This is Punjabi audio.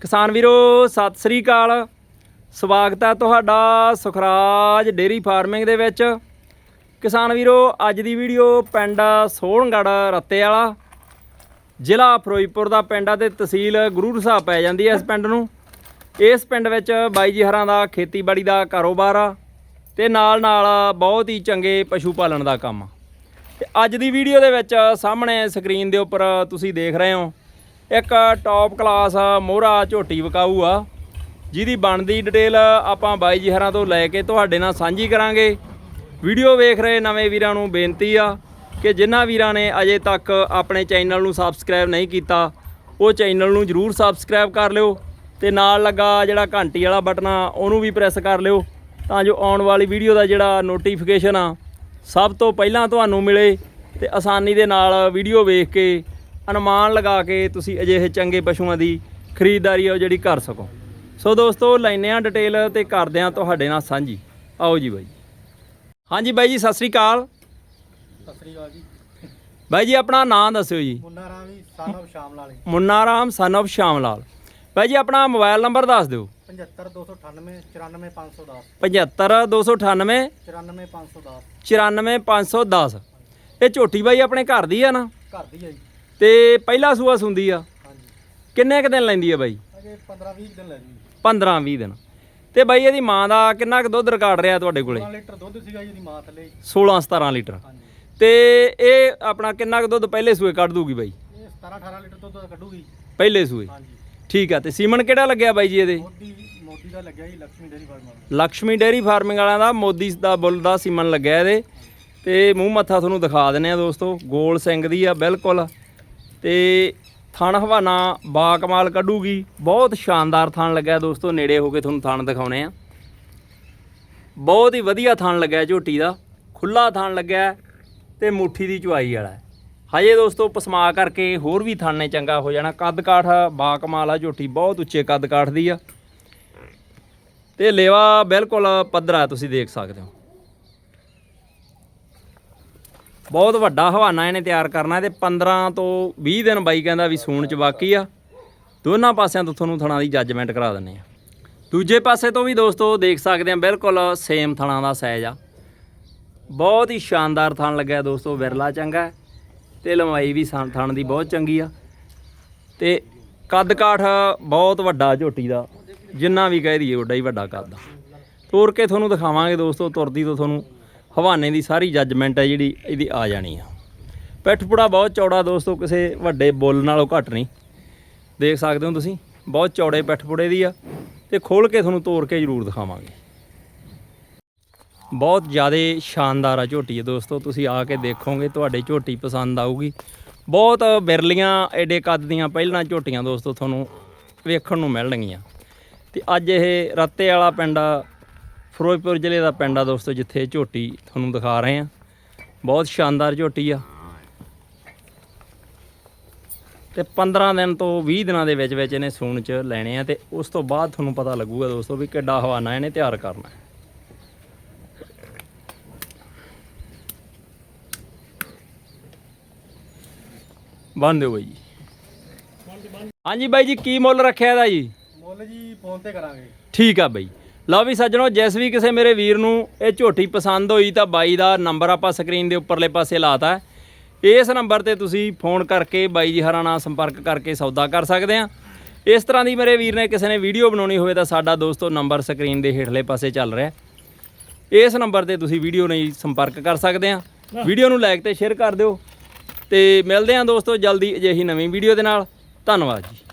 ਕਿਸਾਨ ਵੀਰੋ, ਸਤਿ ਸ੍ਰੀ ਅਕਾਲ। ਸਵਾਗਤ ਹੈ ਤੁਹਾਡਾ ਸੁਖਰਾਜ ਡੇਰੀ ਫਾਰਮਿੰਗ ਦੇ ਵਿੱਚ। ਕਿਸਾਨ ਵੀਰੋ, ਅੱਜ ਦੀ ਵੀਡੀਓ ਪਿੰਡ ਸੋਹਣਗੜ੍ਹ ਰੱਤੇ ਵਾਲਾ। ਜ਼ਿਲ੍ਹਾ ਫਿਰੋਜ਼ਪੁਰ ਦਾ ਪਿੰਡ ਆ ਤੇ ਤਹਿਸੀਲ ਗੁਰੂ ਸਾਹਿਬ ਪੈ ਜਾਂਦੀ ਹੈ ਇਸ ਪਿੰਡ ਨੂੰ। ਇਸ ਪਿੰਡ ਵਿੱਚ ਬਾਈ ਜੀ ਹਰਾਂ ਦਾ ਖੇਤੀਬਾੜੀ ਦਾ ਕਾਰੋਬਾਰ ਆ ਤੇ ਨਾਲ ਨਾਲ ਬਹੁਤ ਹੀ ਚੰਗੇ ਪਸ਼ੂ ਪਾਲਣ ਦਾ ਕੰਮ ਆ। ਤੇ ਅੱਜ ਦੀ ਵੀਡੀਓ ਦੇ ਵਿੱਚ ਸਾਹਮਣੇ ਸਕਰੀਨ ਦੇ ਉੱਪਰ ਤੁਸੀਂ ਦੇਖ ਰਹੇ ਹੋ। ਇੱਕ ਟੌਪ ਕਲਾਸ ਮੋਹਰਾ ਝੋਟੀ ਵਿਕਾਊ ਆ। ਜਿਹਦੀ ਬਣਦੀ ਡਿਟੇਲ ਆਪਾਂ ਬਾਈ ਜੀ ਹਰਾਂ ਤੋਂ ਲੈ ਕੇ ਤੁਹਾਡੇ ਨਾਲ ਸਾਂਝੀ ਕਰਾਂਗੇ। ਵੀਡੀਓ ਵੇਖ ਰਹੇ ਨਵੇਂ ਵੀਰਾਂ ਨੂੰ ਬੇਨਤੀ ਆ ਕਿ ਜਿਨ੍ਹਾਂ ਵੀਰਾਂ ਨੇ ਅਜੇ ਤੱਕ ਆਪਣੇ ਚੈਨਲ ਨੂੰ ਸਬਸਕ੍ਰਾਈਬ ਨਹੀਂ ਕੀਤਾ, ਉਹ ਚੈਨਲ ਨੂੰ ਜਰੂਰ ਸਬਸਕ੍ਰਾਈਬ ਕਰ ਲਿਓ ਤੇ ਨਾਲ ਲੱਗਾ ਜਿਹੜਾ ਘੰਟੀ ਵਾਲਾ ਬਟਨ ਆ, ਉਹਨੂੰ ਵੀ ਪ੍ਰੈਸ ਕਰ ਲਿਓ ਤਾਂ ਜੋ ਆਉਣ ਵਾਲੀ ਵੀਡੀਓ ਦਾ ਜਿਹੜਾ ਨੋਟੀਫਿਕੇਸ਼ਨ ਆ, ਸਭ ਤੋਂ ਪਹਿਲਾਂ ਤੁਹਾਨੂੰ ਮਿਲੇ ਤੇ ਆਸਾਨੀ ਦੇ ਨਾਲ ਵੀਡੀਓ ਵੇਖ ਕੇ ਅਨੁਮਾਨ ਲਗਾ ਕੇ ਤੁਸੀਂ ਅਜਿਹੇ ਚੰਗੇ ਪਸ਼ੂਆਂ ਦੀ ਖਰੀਦਦਾਰੀ ਆ ਉਹ ਜਿਹੜੀ ਕਰ ਸਕੋ। ਸੋ ਦੋਸਤੋ ਲੈਨੇ ਆ ਡਿਟੇਲ ਤੇ ਕਰਦੇ ਆ ਤੁਹਾਡੇ ਨਾਲ ਸਾਂਝੀ। ਆਓ ਜੀ ਬਾਈ। ਹਾਂਜੀ ਬਾਈ ਜੀ ਸਤਿ ਸ੍ਰੀ ਅਕਾਲ। ਸਤਿ ਸ੍ਰੀ ਅਕਾਲ ਜੀ। ਬਾਈ ਜੀ ਆਪਣਾ ਨਾਮ ਦੱਸਿਓ ਜੀ। ਮੁੰਨਾ ਸਾਨਵ ਰਾਮ ਸਨ of ਸ਼ਾਮ ਲਾਲ ਬਾਈ ਜੀ ਆਪਣਾ ਮੋਬਾਈਲ ਨੰਬਰ ਦੱਸ ਦਿਓ। 75298 94510 75298 94510 94510 ਇਹ ਝੋਟੀ ਬਾਈ ਆਪਣੇ ਘਰ ਦੀ ਆ ਨਾ? ਘਰ ਦੀ ਹੈ ਜੀ। ਤੇ ਪਹਿਲਾ ਸੂਆ ਸੁੰਦੀ ਆ? ਹਾਂਜੀ। ਕਿੰਨੇ ਕ ਦਿਨ ਲੈਂਦੀ ਆ ਬਾਈ? ਅਜੇ 15 20 ਦਿਨ ਲੈਂਦੀ। 15 20 ਦਿਨ। ਤੇ ਬਾਈ ਇਹਦੀ ਮਾਂ ਦਾ ਕਿੰਨਾ ਕੁ ਦੁੱਧ ਰਿਕਾਰਡ ਰਿਹਾ ਤੁਹਾਡੇ ਕੋਲੇ? 16 ਲੀਟਰ ਦੁੱਧ ਸੀਗਾ ਇਹਦੀ ਮਾਂ ਥੱਲੇ। 16 17 ਲੀਟਰ। ਤੇ ਇਹ ਆਪਣਾ ਕਿੰਨਾ ਕੁ ਦੁੱਧ ਪਹਿਲੇ ਸੂਏ ਕੱਢ ਦੂਗੀ ਬਾਈ? 17 18 ਲੀਟਰ ਦੁੱਧ ਕੱਢੂਗੀ। ਪਹਿਲੇ ਸੂਏ? ਹਾਂਜੀ। ਠੀਕ ਆ ਤੇ ਸੀਮਨ ਕਿਹੜਾ ਲੱਗਿਆ ਬਾਈ ਜੀ ਇਹਦੇ? ਮੋਦੀ ਦਾ ਲੱਗਿਆ ਜੀ Lakshmi dairy farming Lakshmi dairy farming ਵਾਲਿਆਂ ਦਾ ਮੋਦੀ ਦਾ ਬੁੱਲ ਦਾ ਸੀਮਨ ਲੱਗਿਆ ਇਹਦੇ। ਤੇ ਮੂੰਹ ਮੱਥਾ ਤੁਹਾਨੂੰ ਦਿਖਾ ਦਿੰਨੇ ਆ ਦੋਸਤੋ ਗੋਲ ਸਿੰਘ ਦੀ ਆ ਬਿਲਕੁਲ। ਤੇ ਥਣ ਹਵਾਨਾ ਬਾ ਕਮਾਲ ਕੱਢੂਗੀ। ਬਹੁਤ ਸ਼ਾਨਦਾਰ ਥਣ ਲੱਗਿਆ ਦੋਸਤੋ, ਨੇੜੇ ਹੋ ਕੇ ਤੁਹਾਨੂੰ ਥਣ ਦਿਖਾਉਣੇ ਆ। ਬਹੁਤ ਹੀ ਵਧੀਆ ਥਣ ਲੱਗਿਆ ਝੋਟੀ ਦਾ। ਖੁੱਲਾ ਥਣ ਲੱਗਿਆ ਤੇ ਮੁੱਠੀ ਦੀ ਚੁਆਈ ਵਾਲਾ ਹਜੇ ਦੋਸਤੋ, ਪਸਮਾ ਕਰਕੇ ਹੋਰ ਵੀ ਥਣ ਨੇ ਚੰਗਾ ਹੋ ਜਾਣਾ। ਕੱਦ ਕਾਠ ਬਾ ਕਮਾਲ ਆ ਝੋਟੀ, ਬਹੁਤ ਉੱਚੇ ਕੱਦ ਕਾਠ ਦੀ ਆ। ਤੇ ਲੇਵਾ ਬਿਲਕੁਲ ਪੱਧਰਾ ਤੁਸੀਂ ਦੇਖ ਸਕਦੇ ਹੋ। ਬਹੁਤ ਵੱਡਾ ਹਵਾਨਾ ਇਹਨੇ ਤਿਆਰ ਕਰਨਾ ਤੇ 15 ਤੋਂ 20 ਦਿਨ ਬਾਈ ਕਹਿੰਦਾ ਵੀ ਸੂਣ ਚ ਬਾਕੀ ਆ। ਦੋਨਾਂ ਪਾਸਿਆਂ ਤੋਂ ਤੁਹਾਨੂੰ ਥਣਾ ਦੀ ਜੱਜਮੈਂਟ ਕਰਾ ਦਿੰਨੇ ਆ ਦੂਜੇ ਪਾਸੇ ਤੋਂ ਵੀ ਦੋਸਤੋ ਦੇਖ ਸਕਦੇ ਆ ਬਿਲਕੁਲ ਸੇਮ ਥਣਾ ਦਾ ਸਾਈਜ਼ ਆ। ਬਹੁਤ ਹੀ ਸ਼ਾਨਦਾਰ ਥਣ ਲੱਗਿਆ ਦੋਸਤੋ, ਵਿਰਲਾ ਚੰਗਾ ਹੈ ਤੇ ਲੰਬਾਈ ਵੀ ਸੰ- ਥਣ ਦੀ ਬਹੁਤ ਚੰਗੀ ਆ। ਤੇ ਕੱਦ ਕਾਠ ਬਹੁਤ ਵੱਡਾ ਝੋਟੀ ਦਾ, ਜਿੰਨਾ ਵੀ ਕਹਿ ਦਈਏ, ਓਡਾ ਹੀ ਵੱਡਾ ਕੱਦ ਆ। ਤੋਰ ਕੇ ਤੁਹਾਨੂੰ ਦਿਖਾਵਾਂਗੇ ਦੋਸਤੋ, ਤੁਰਦੀ ਤੋਂ ਤੁਹਾਨੂੰ ਹਵਾਨੇ ਦੀ ਸਾਰੀ ਜੱਜਮੈਂਟ ਹੈ ਜਿਹੜੀ ਇਹਦੀ ਆ ਜਾਣੀ ਆ। ਪਿੱਠਪੁੜਾ ਬਹੁਤ ਚੌੜਾ ਦੋਸਤੋ, ਕਿਸੇ ਵੱਡੇ ਬੁੱਲ ਨਾਲੋਂ ਘੱਟ ਨਹੀਂ। ਦੇਖ ਸਕਦੇ ਹੋ ਤੁਸੀਂ, ਬਹੁਤ ਚੌੜੇ ਪਿੱਠਪੁੜੇ ਦੀ ਆ ਤੇ ਖੋਲ ਕੇ ਤੁਹਾਨੂੰ ਤੋੜ ਕੇ ਜ਼ਰੂਰ ਦਿਖਾਵਾਂਗੇ। ਬਹੁਤ ਜ਼ਿਆਦਾ ਸ਼ਾਨਦਾਰ ਆ ਝੋਟੀ ਹੈ ਦੋਸਤੋ, ਤੁਸੀਂ ਆ ਕੇ ਦੇਖੋਗੇ, ਤੁਹਾਡੇ ਝੋਟੀ ਪਸੰਦ ਆਊਗੀ। ਬਹੁਤ ਬਿਰਲੀਆਂ ਐਡੇ ਕੱਦ ਦੀਆਂ ਪਹਿਲਾਂ ਝੋਟੀਆਂ ਦੋਸਤੋ ਤੁਹਾਨੂੰ ਵੇਖਣ ਨੂੰ ਮਿਲਣਗੀਆਂ। ਤੇ ਅੱਜ ਇਹ ਰੱਤੇ ਵਾਲਾ ਪਿੰਡ ਫਿਰੋਜ਼ਪੁਰ ਜ਼ਿਲ੍ਹੇ ਦਾ ਪਿੰਡ ਆ ਦੋਸਤੋ ਜਿੱਥੇ ਝੋਟੀ ਤੁਹਾਨੂੰ ਦਿਖਾ ਰਹੇ ਆ ਬਹੁਤ ਸ਼ਾਨਦਾਰ ਝੋਟੀ ਆ। ਤੇ 15 ਦਿਨ ਤੋਂ 20 ਦਿਨਾਂ ਦੇ ਵਿੱਚ ਵਿੱਚ ਇਹਨੇ ਸੂਣ ਚ ਲੈਣੇ ਆ ਤੇ ਉਸ ਤੋਂ ਬਾਅਦ ਤੁਹਾਨੂੰ ਪਤਾ ਲੱਗੂਗਾ ਦੋਸਤੋ ਵੀ ਕਿੱਡਾ ਹਵਾਨਾ ਇਹਨੇ ਤਿਆਰ ਕਰਨਾ। ਹੈ ਬੰਨ ਦਿਓ ਬਾਈ ਜੀ। ਹਾਂਜੀ ਬਾਈ ਜੀ ਕੀ ਮੁੱਲ ਰੱਖਿਆ ਇਹਦਾ ਜੀ? ਮੁੱਲ ਜੀ ਫੋਨ ਤੇ ਕਰਾਂਗੇ। ਠੀਕ ਆ ਬਾਈ। ਲਓ ਵੀ ਸੱਜਣੋ, ਜਿਸ ਵੀ ਕਿਸੇ ਮੇਰੇ ਵੀਰ ਨੂੰ ਇਹ ਝੋਟੀ ਪਸੰਦ ਹੋਈ ਤਾਂ ਬਾਈ ਦਾ ਨੰਬਰ ਆਪਾਂ ਸਕਰੀਨ ਦੇ ਉੱਪਰਲੇ ਪਾਸੇ ਲਾਤਾ ਹੈ। ਇਸ ਨੰਬਰ ਤੇ ਤੁਸੀਂ ਫੋਨ ਕਰਕੇ ਬਾਈ ਜੀ ਹਰਾਂ ਨਾਲ ਸੰਪਰਕ ਕਰਕੇ ਸੌਦਾ ਕਰ ਸਕਦੇ ਆ ਇਸ ਤਰ੍ਹਾਂ ਦੀ ਮੇਰੇ ਵੀਰ ਨੇ ਕਿਸੇ ਨੇ ਵੀਡੀਓ ਬਣਾਉਣੀ ਹੋਵੇ ਤਾਂ ਸਾਡਾ ਦੋਸਤੋ ਨੰਬਰ ਸਕਰੀਨ ਦੇ ਹੇਠਲੇ ਪਾਸੇ ਚੱਲ ਰਿਹਾ ਇਸ ਨੰਬਰ ਤੇ ਤੁਸੀਂ ਵੀਡੀਓ ਲਈ ਸੰਪਰਕ ਕਰ ਸਕਦੇ ਆ ਵੀਡੀਓ ਨੂੰ ਲਾਈਕ ਤੇ ਸ਼ੇਅਰ ਕਰ ਦਿਓ। ਤੇ ਮਿਲਦੇ ਆ ਦੋਸਤੋ ਜਲਦੀ ਅਜਿਹੀ ਨਵੀਂ ਵੀਡੀਓ ਦੇ ਨਾਲ। ਧੰਨਵਾਦ ਜੀ।